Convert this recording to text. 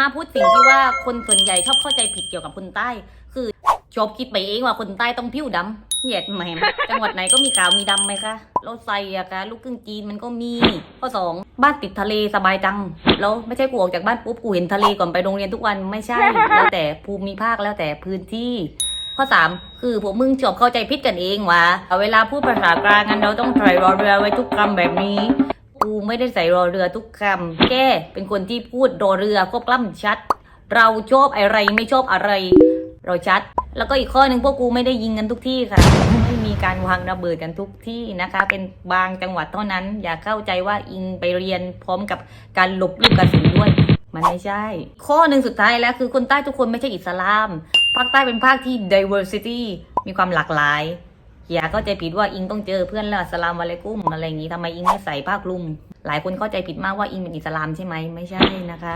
มาพูดสิ่งที่ว่าคนส่วนใหญ่ชอบเข้าใจผิดเกี่ยวกับคนใต้ คือชอบคิดไปเองว่าคนใต้ต้องผิวดำเหยียดแหมจังหวัดไหนก็มีขาวมีดำไหมคะเราใส่อะคะลูกครึ่งจีนมันก็มีข้อสองบ้านติดทะเลสบายจังแล้วไม่ใช่กูออกจากบ้านปุ๊บกูเห็นทะเลก่อนไปโรงเรียนทุกวันไม่ใช่แล้วแต่ภูมิภาคแล้วแต่พื้นที่ข้อสามคือพวกมึงชอบเข้าใจผิดกันเองว่าเวลาพูดภาษากลางกันเราต้องใส่รอเรือไว้ทุกคำแบบนี้ กูไม่ได้ใส่รอเรือทุกคำแกเป็นคนที่พูดรอเรือควบกล้ำชัด เราชอบอะไรไม่ชอบอะไร เราชัด แล้วก็อีกข้อหนึ่งพวกกูไม่ได้ยิงกันทุกที่ค่ะ ไม่มีการวางระเบิดกันทุกที่นะคะ เป็นบางจังหวัดเท่านั้น อย่าเข้าใจว่าอิงไปเรียนพร้อมกับการหลบลูกกระสุนด้วยมันไม่ใช่ ข้อหนึ่งสุดท้ายแล้วคือคนใต้ทุกคนไม่ใช่อิสลาม ภาคใต้เป็นภาคที่ diversity มีความหลากหลาย อย่าเข้าใจผิดว่าอิงต้องเจอเพื่อนแล้วสลามวะลัยกุมอะไรอย่างนี้ทำไมอิงไม่ใส่ผ้าคลุม หลายคนเข้าใจผิดมากว่าอิงเป็นอิสลามใช่ไหมไม่ใช่นะคะ